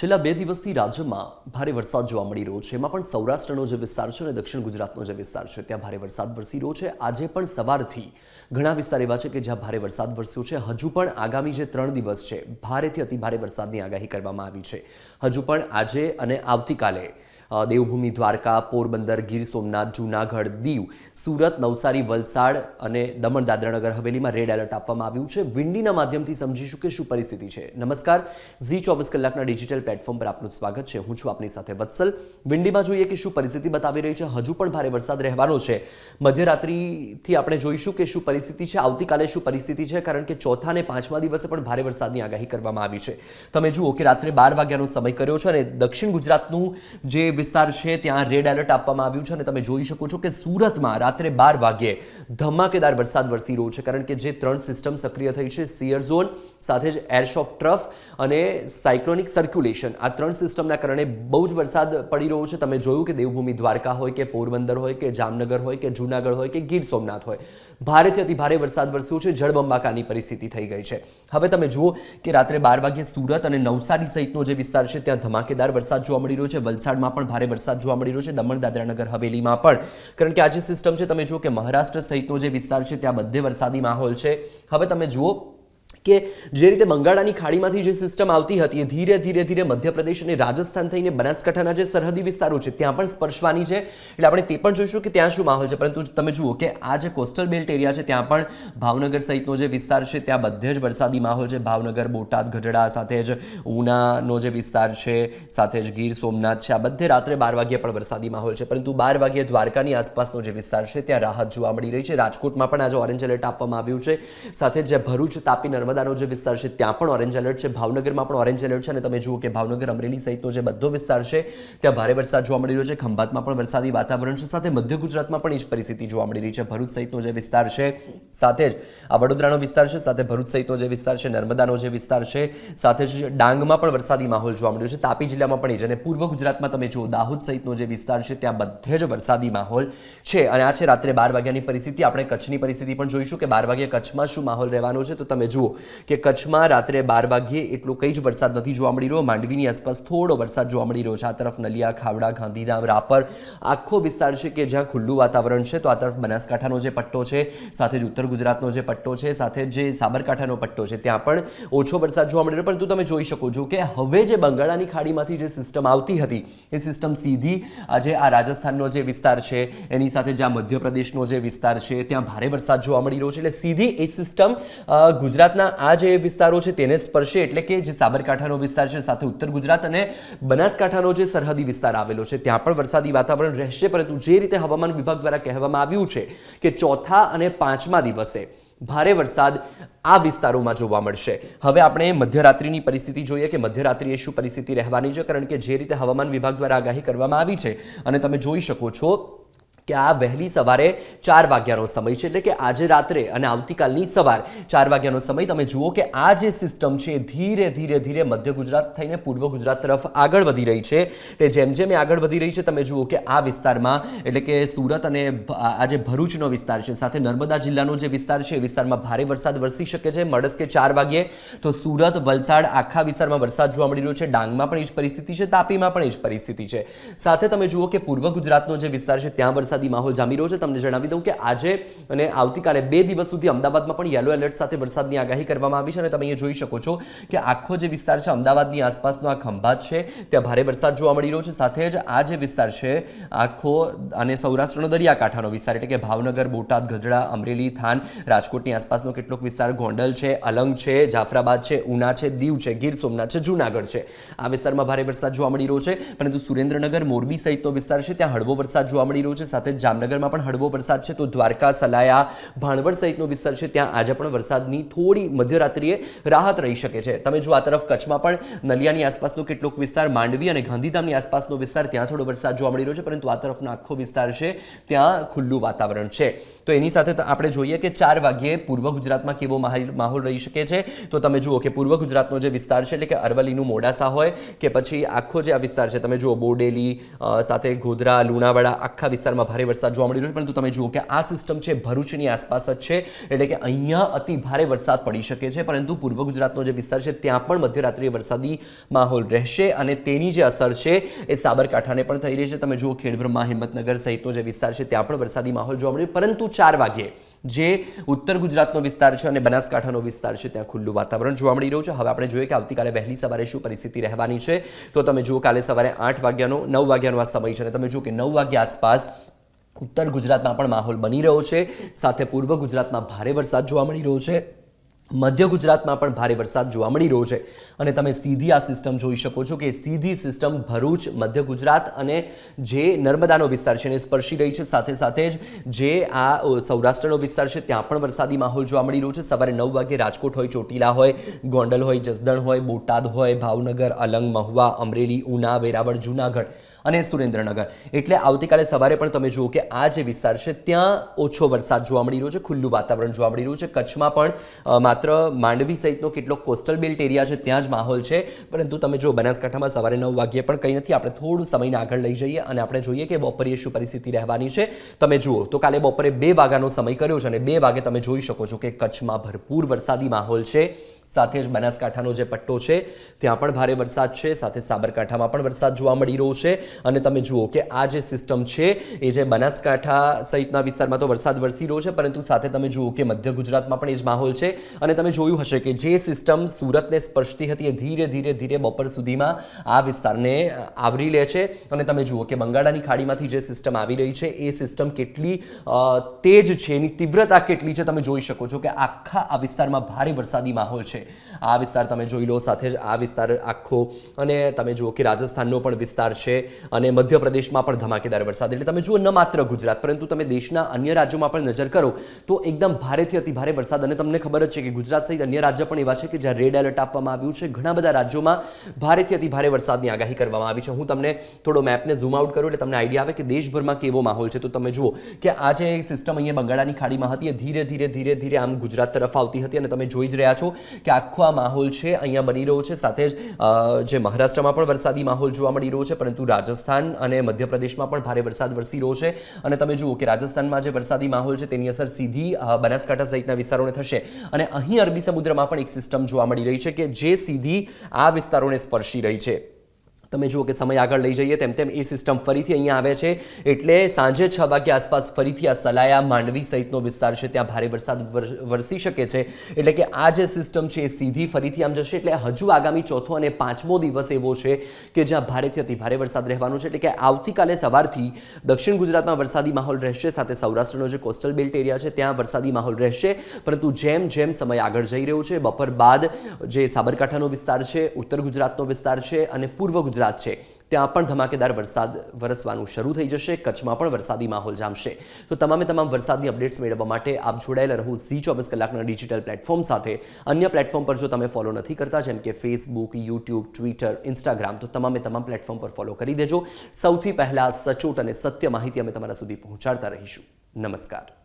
છેલ્લા બે દિવસથી રાજ્યમાં ભારે વરસાદ જોવા મળી રહ્યો છે. એમાં પણ સૌરાષ્ટ્રનો જે વિસ્તાર છે અને દક્ષિણ ગુજરાતનો જે વિસ્તાર છે, ત્યાં ભારે વરસાદ વરસી રહ્યો છે. આજે પણ સવારથી ઘણા વિસ્તાર એવા છે કે જ્યાં ભારે વરસાદ વરસ્યો છે. હજુ પણ આગામી જે ત્રણ દિવસ છે, ભારેથી અતિ ભારે વરસાદની આગાહી કરવામાં આવી છે. હજુ પણ આજે અને આવતીકાલે દેવભૂમિ દ્વારકા, પોરબંદર, ગીર સોમનાથ, જૂનાગઢ, દીવ, સુરત, નવસારી, વલસાડ અને દમણ, દાદરાનગર હવેલીમાં રેડ એલર્ટ આપવામાં આવ્યું છે. વિંડીના માધ્યમથી સમજીશું કે શું પરિસ્થિતિ છે. નમસ્કાર. ઝી ચોવીસ કલાકના ડિજિટલ પ્લેટફોર્મ પર આપનું સ્વાગત છે. હું છું આપની સાથે વત્સલ. વિંડીમાં જોઈએ કે શું પરિસ્થિતિ બતાવી રહી છે. હજુ પણ ભારે વરસાદ રહેવાનો છે. મધ્યરાત્રિથી આપણે જોઈશું કે શું પરિસ્થિતિ છે. આવતીકાલે શું પરિસ્થિતિ છે? કારણ કે ચોથા અને પાંચમા દિવસે પણ ભારે વરસાદની આગાહી કરવામાં આવી છે. તમે જુઓ કે રાત્રે બાર વાગ્યાનો સમય કર્યો છે અને દક્ષિણ ગુજરાતનું જે વિસ્તાર છે, ત્યાં રેડ એલર્ટ આપવામાં આવ્યું છે અને તમે જોઈ શકો છો કે સુરતમાં રાત્રે બાર વાગ્યે ધમાકેદાર વરસાદ વરસી રહ્યો છે, કારણ કે જે ત્રણ સિસ્ટમ સક્રિય થઈ છે સિયર ઝોન સાથે જ એરશોફ ટ્રફ અને સાયક્લોનિક સર્ક્યુલેશન આ ત્રણ સિસ્ટમના કારણે બહુ જ વરસાદ પડી રહ્યો છે. તમે જોયું કે દેવભૂમિ દ્વારકા હોય કે પોરબંદર હોય કે જામનગર હોય કે જૂનાગઢ હોય કે ગીર સોમનાથ હોય. ભારેથી અતિ ભારે વરસાદ વરસ્યો છે, જળબંબાકારની પરિસ્થિતિ થઈ ગઈ છે. હવે તમે જુઓ કે રાત્રે બાર વાગ્યે સુરત અને નવસારી સહિતનો જે વિસ્તાર છે, ત્યાં ધમાકેદાર વરસાદ જોવા મળી રહ્યો છે. વલસાડમાં પણ ભારે વરસાદ જોવા મળી રહ્યો છે, દમણ, દાદરાનગર, હવેલીમાં પણ. કારણ કે આ જે સિસ્ટમ છે, તમે જુઓ કે મહારાષ્ટ્ર સહિતનો જે વિસ્તાર છે, ત્યાં બધે વરસાદી માહોલ છે. હવે તમે જુઓ કે જે રીતે બંગાળાની ખાડીમાંથી જે સિસ્ટમ આવતી હતી એ ધીરે ધીરે ધીરે મધ્યપ્રદેશ અને રાજસ્થાન થઈને બનાસકાંઠાના જે સરહદી વિસ્તારો છે, ત્યાં પણ સ્પર્શવાની છે. એટલે આપણે તે પણ જોઈશું કે ત્યાં શું માહોલ છે. પરંતુ તમે જુઓ કે આ જે કોસ્ટલ બેલ્ટ એરિયા છે, ત્યાં પણ ભાવનગર સહિતનો જે વિસ્તાર છે, ત્યાં બધે જ વરસાદી માહોલ છે. ભાવનગર, બોટાદ, ગઢડા સાથે જ ઉનાનો જે વિસ્તાર છે, સાથે જ ગીર સોમનાથ છે. આ બધે રાત્રે બાર વાગ્યે પણ વરસાદી માહોલ છે. પરંતુ બાર વાગ્યે દ્વારકાની આસપાસનો જે વિસ્તાર છે, ત્યાં રાહત જોવા મળી રહી છે. રાજકોટમાં પણ આજે ઓરેન્જ એલર્ટ આપવામાં આવ્યું છે. સાથે જે ભરૂચ, તાપી નર્મદાનો જે વિસ્તાર છે, ત્યાં પણ ઓરેન્જ એલર્ટ છે. ભાવનગરમાં પણ ઓરેન્જ એલર્ટ છે અને તમે જુઓ કે ભાવનગર અમરેલી સહિતનો જે બધો વિસ્તાર છે, ત્યાં ભારે વરસાદ જોવા મળી રહ્યો છે. ખંભાતમાં પણ વરસાદી વાતાવરણ છે. સાથે મધ્ય ગુજરાતમાં પણ એ જ પરિસ્થિતિ જોવા મળી રહી છે. ભરૂચ સહિતનો જે વિસ્તાર છે, સાથે જ આ વડોદરાનો વિસ્તાર છે, સાથે ભરૂચ સહિતનો જે વિસ્તાર છે, નર્મદાનો જે વિસ્તાર છે, સાથે જ ડાંગમાં પણ વરસાદી માહોલ જોવા મળ્યો છે. તાપી જિલ્લામાં પણ એ જ અને પૂર્વ ગુજરાતમાં તમે જુઓ દાહોદ સહિતનો જે વિસ્તાર છે, ત્યાં બધે જ વરસાદી માહોલ છે. અને આ છે રાત્રે બાર વાગ્યાની પરિસ્થિતિ. આપણે કચ્છની પરિસ્થિતિ પણ જોઈશું કે બાર વાગ્યે કચ્છમાં શું માહોલ રહેવાનો છે. તો તમે જુઓ કે કચ્છમાં રાત્રે બાર વાગ્યે એટલો કંઈ જ વરસાદ નથી જોવા મળી રહ્યો. માંડવીની આસપાસ થોડો વરસાદ જોવા મળી રહ્યો છે. આ તરફ નલિયા, ખાવડા, ગાંધીધામ, રાપર, આખો વિસ્તાર છે કે જ્યાં ખુલ્લું વાતાવરણ છે. તો આ તરફ બનાસકાંઠાનો જે પટ્ટો છે, સાથે જ ઉત્તર ગુજરાતનો જે પટ્ટો છે, સાથે જે સાબરકાંઠાનો પટ્ટો છે, ત્યાં પણ ઓછો વરસાદ જોવા મળી રહ્યો. પરંતુ તમે જોઈ શકો છો કે હવે જે બંગાળાની ખાડીમાંથી જે સિસ્ટમ આવતી હતી, એ સિસ્ટમ સીધી આજે આ રાજસ્થાનનો જે વિસ્તાર છે, એની સાથે જ્યાં મધ્યપ્રદેશનો જે વિસ્તાર છે, ત્યાં ભારે વરસાદ જોવા મળી રહ્યો છે. એટલે સીધી એ સિસ્ટમ ગુજરાતના આ જે વિસ્તારો છે તેને સ્પર્શે એટલે કે જે સાબરકાંઠાનો વિસ્તાર છે, સાથે ઉત્તર ગુજરાત અને બનાસકાંઠાનો જે સરહદી વિસ્તાર આવેલો છે, ત્યાં પણ વરસાદી વાતાવરણ રહેશે. પરંતુ જે રીતે હવામાન વિભાગ દ્વારા કહેવામાં આવ્યું છે કે ચોથા અને પાંચમા દિવસે ભારે વરસાદ આ વિસ્તારોમાં જોવા મળશે. હવે આપણે મધ્યરાત્રિની પરિસ્થિતિ જોઈએ કે મધ્યરાત્રિએ શું પરિસ્થિતિ રહેવાની છે, કારણ કે જે રીતે હવામાન વિભાગ દ્વારા આગાહી કરવામાં આવી છે, અને તમે જોઈ શકો છો કે આ વહેલી સવારે ચાર વાગ્યાનો સમય છે એટલે કે આજે રાત્રે અને આવતીકાલની સવાર ચાર વાગ્યાનો સમય. તમે જુઓ કે આ જે સિસ્ટમ છે, ધીરે ધીરે ધીરે મધ્ય ગુજરાત થઈને પૂર્વ ગુજરાત તરફ આગળ વધી રહી છે. એટલે જેમ જેમ એ આગળ વધી રહી છે, તમે જુઓ કે આ વિસ્તારમાં એટલે કે સુરત અને આજે ભરૂચનો વિસ્તાર છે, સાથે નર્મદા જિલ્લાનો જે વિસ્તાર છે, એ વિસ્તારમાં ભારે વરસાદ વરસી શકે છે. મળસ કે ચાર વાગ્યે તો સુરત, વલસાડ આખા વિસ્તારમાં વરસાદ જોવા મળી રહ્યો છે. ડાંગમાં પણ એ જ પરિસ્થિતિ છે, તાપીમાં પણ એ જ પરિસ્થિતિ છે. સાથે તમે જુઓ કે પૂર્વ ગુજરાતનો જે વિસ્તાર છે, ત્યાં વરસાદી માહોલ જામી રહ્યો છે. તમને જણાવી દઉં કે આજે અને આવતીકાલે બે દિવસ સુધી અમદાવાદમાં પણ યલો એલર્ટ સાથે વરસાદની આગાહી કરવામાં આવી છે અને તમે અહીંયા જોઈ શકો છો કે આખો જે વિસ્તાર છે અમદાવાદની આસપાસનો આ ખંભાત છે. ત્યાં ભારે વરસાદ જોવા મળી રહ્યો છે. સાથે જ આ જે વિસ્તાર છે, આખો અને સૌરાષ્ટ્રનો દરિયાકાંઠાનો વિસ્તાર એટલે કે ભાવનગર, બોટાદ, ગઢડા, અમરેલી, થાન, રાજકોટની આસપાસનો કેટલોક વિસ્તાર ગોંડલ છે, અલંગ છે, જાફરાબાદ છે, ઉના છે, દીવ છે, ગીર સોમનાથ છે, જૂનાગઢ છે. આ વિસ્તારમાં ભારે વરસાદ જોવા મળી રહ્યો છે. પરંતુ સુરેન્દ્રનગર, મોરબી સહિતનો વિસ્તાર છે. ત્યાં હળવો વરસાદ જોવા મળી રહ્યો છે. સાથે જામનગરમાં પણ હળવો વરસાદ છે. તો દ્વારકા, સલાયા, ભાણવડ સહિતનો વિસ્તાર છે. ત્યાં આજે પણ વરસાદની થોડી મધ્યરાત્રિએ રાહત રહી શકે છે. તમે જો આ તરફ કચ્છમાં પણ નલિયાની આસપાસનો કેટલોક વિસ્તાર, માંડવી અને ગાંધીધામની આસપાસનો વિસ્તાર, ત્યાં થોડો વરસાદ જોવા મળી રહ્યો છે. પરંતુ આ તરફનો આખો વિસ્તાર છે, ત્યાં ખુલ્લું વાતાવરણ છે. તો એની સાથે આપણે જોઈએ કે ચાર વાગ્યે પૂર્વ ગુજરાતમાં કેવો માહોલ રહી શકે છે. તો તમે જુઓ કે પૂર્વ ગુજરાતનો જે વિસ્તાર છે, એટલે કે અરવલ્લીનું મોડાસા હોય કે પછી આખો જે આ વિસ્તાર છે, તમે જુઓ બોડેલી સાથે ગોધરા, લુણાવાડા, આખા વિસ્તારમાં ભારે વરસાદ જોવા મળી રહ્યો છે, પરંતુ તમે જુઓ કે આ સિસ્ટમ છે ભરૂચની આસપાસ જ છે, એટલે કે અહીંયા અતિ ભારે વરસાદ પડી શકે છે, પરંતુ પૂર્વ ગુજરાતનો જે વિસ્તાર છે, ત્યાં પણ મધ્યરાત્રિએ વરસાદી માહોલ રહેશે અને તેની જે અસર છે એ સાબરકાંઠાને પણ થઈ રહી છે. તમે જુઓ ખેડબ્રહ્મા હિંમતનગર સહિતનો જે વિસ્તાર છે, ત્યાં પણ વરસાદી માહોલ જોવા મળ્યો. પરંતુ ચાર વાગ્યે જે ઉત્તર ગુજરાતનો વિસ્તાર છે અને બનાસકાંઠાનો વિસ્તાર છે, ત્યાં ખુલ્લું વાતાવરણ જોવા મળી રહ્યું છે. હવે આપણે જોઈએ કે આવતીકાલે વહેલી સવારે શું પરિસ્થિતિ રહેવાની છે. તો તમે જુઓ કાલે સવારે આઠ વાગ્યાનો, નવ વાગ્યાનો આ સમય છે અને તમે જુઓ કે નવ વાગ્યા આસપાસ ઉત્તર ગુજરાતમાં પણ માહોલ બની રહ્યો છે. સાથે પૂર્વ ગુજરાતમાં ભારે વરસાદ જોવા મળી રહ્યો છે. મધ્ય ગુજરાતમાં પણ ભારે વરસાદ જોવા મળી રહ્યો છે. અને તમે સીધી આ સિસ્ટમ જોઈ શકો છો કે સીધી સિસ્ટમ ભરૂચ, મધ્ય ગુજરાત અને જે નર્મદાનો વિસ્તાર છે એને સ્પર્શી રહી છે. સાથે સાથે જ જે આ સૌરાષ્ટ્રનો વિસ્તાર છે ત્યાં પણ વરસાદી માહોલ જોવા મળી રહ્યો છે. સવારે નવ વાગે રાજકોટ હોય, ચોટીલા હોય, ગોંડલ હોય, જસદણ હોય, બોટાદ હોય, ભાવનગર, અલંગ, મહુવા, અમરેલી, ઉના, વેરાવળ, જુનાગઢ અને સુરેન્દ્રનગર. એટલે આવતીકાલે સવારે પણ તમે જુઓ કે આ જે વિસ્તાર છે, ત્યાં ઓછો વરસાદ જોવા મળી રહ્યો છે, ખુલ્લું વાતાવરણ જોવા મળી રહ્યું છે. કચ્છમાં પણ માત્ર માંડવી સહિતનો કેટલોક કોસ્ટલ બેલ્ટ એરિયા છે, ત્યાં જ માહોલ છે. પરંતુ તમે જો બનાસકાંઠામાં સવારે નવ વાગ્યે પણ કંઈ નથી. આપણે થોડું સમયને આગળ લઈ જઈએ અને આપણે જોઈએ કે બપોરે શું પરિસ્થિતિ રહેવાની છે. તમે જુઓ, તો કાલે બપોરે બે વાગ્યાનો સમય કર્યો છે અને બે વાગે તમે જોઈ શકો છો કે કચ્છમાં ભરપૂર વરસાદી માહોલ છે. સાથે જ બનાસકાંઠાનો જે પટ્ટો છે, ત્યાં પણ ભારે વરસાદ છે, સાથે સાબરકાંઠામાં પણ વરસાદ જોવા મળી રહ્યો છે. અને તમે જુઓ કે આ જે સિસ્ટમ છે, એ જે બનાસકાંઠા સહિતના વિસ્તારમાં તો વરસાદ વરસી રહ્યો છે, પરંતુ સાથે તમે જુઓ કે મધ્ય ગુજરાતમાં પણ એ જ માહોલ છે. અને તમે જોયું હશે કે જે સિસ્ટમ સુરતને સ્પર્શતી હતી એ ધીરે ધીરે ધીરે બપોર સુધીમાં આ વિસ્તારને આવરી લે છે. અને તમે જુઓ કે બંગાળાની ખાડીમાંથી જે સિસ્ટમ આવી રહી છે, એ સિસ્ટમ કેટલી તેજ છે, એની તીવ્રતા કેટલી છે, તમે જોઈ શકો છો કે આખા આ વિસ્તારમાં ભારે વરસાદી માહોલ છે. આ વિસ્તાર તમે જોઈ લો સાથે જ આ વિસ્તાર આખો અને તમે જુઓ કે રાજસ્થાનનો પણ વિસ્તાર છે અને મધ્યપ્રદેશમાં પણ ધમાકેદાર વરસાદ. એટલે તમે જુઓ ન માત્ર ગુજરાત, પરંતુ તમે દેશના અન્ય રાજ્યોમાં પણ નજર કરો તો એકદમ ભારેથી અતિ ભારે વરસાદ. અને તમને ખબર જ છે કે ગુજરાત સહિત અન્ય રાજ્ય પણ એવા છે કે જ્યાં રેડ એલર્ટ આપવામાં આવ્યું છે. ઘણા બધા રાજ્યોમાં ભારેથી અતિ ભારે વરસાદની આગાહી કરવામાં આવી છે. હું તમને થોડો મેપને ઝૂમ આઉટ કરું એટલે તમને આઈડિયા આવે કે દેશભરમાં કેવો માહોલ છે. તો તમે જુઓ કે આ જે સિસ્ટમ અહીંયા બંગાળાની ખાડીમાં હતી ધીરે ધીરે ધીરે ધીરે આમ ગુજરાત તરફ આવતી હતી અને તમે જોઈ જ રહ્યા છો કે આખો આ માહોલ છે અહીંયા બની રહ્યો છે. સાથે જ જે મહારાષ્ટ્રમાં પણ વરસાદી માહોલ જોવા મળી રહ્યો છે, પરંતુ રાજસ્થાન અને મધ્યપ્રદેશમાં પણ ભારે વરસાદ વરસી રહ્યો છે. અને તમે જુઓ કે રાજસ્થાનમાં જે વરસાદી માહોલ છે તેની અસર સીધી બનાસકાંઠા સહિતના વિસ્તારોને થશે. અને અહીં અરબી સમુદ્રમાં પણ એક સિસ્ટમ જોવા મળી રહી છે કે જે સીધી આ વિસ્તારોને સ્પર્શી રહી છે. તમે જુઓ કે સમય આગળ લઈ જઈએ તેમ તેમ એ સિસ્ટમ ફરીથી અહીંયા આવે છે. એટલે સાંજે છ વાગ્યા આસપાસ ફરીથી આ સલાયા માંડવી સહિતનો વિસ્તાર છે, ત્યાં ભારે વરસાદ વરસી શકે છે. એટલે કે આ જે સિસ્ટમ છે એ સીધી ફરીથી આમ જશે. એટલે હજુ આગામી ચોથો અને પાંચમો દિવસ એવો છે કે જ્યાં ભારેથી અતિ ભારે વરસાદ રહેવાનો છે. એટલે કે આવતીકાલે સવારથી દક્ષિણ ગુજરાતમાં વરસાદી માહોલ રહેશે. સાથે સૌરાષ્ટ્રનો જે કોસ્ટલ બેલ્ટ એરિયા છે, ત્યાં વરસાદી માહોલ રહેશે. પરંતુ જેમ જેમ સમય આગળ જઈ રહ્યો છે, બપોર બાદ જે સાબરકાંઠાનો વિસ્તાર છે, ઉત્તર ગુજરાતનો વિસ્તાર છે અને પૂર્વ ગુજરાત છે. ત્યાં પણ ધમાકેદાર વરસાદ વરસવાનું શરૂ થઈ જશે. કચ્છમાં પણ વરસાદી માહોલ જામશે. તો તમામે તમામ વરસાદની અપડેટ્સ મેળવવા માટે આપ જોડાયેલા રહો ઝી ચોવીસ કલાકના ડિજિટલ પ્લેટફોર્મ સાથે. અન્ય પ્લેટફોર્મ પર જો તમે ફોલો નથી કરતા, જેમ કે ફેસબુક યુટ્યુબ ટ્વિટર ઇન્સ્ટાગ્રામ તો તમામે તમામ પ્લેટફોર્મ પર ફોલો કરી દેજો. સૌથી પહેલાં સચોટ અને સત્ય માહિતી અમે તમારા સુધી પહોંચાડતા રહીશું. નમસ્કાર.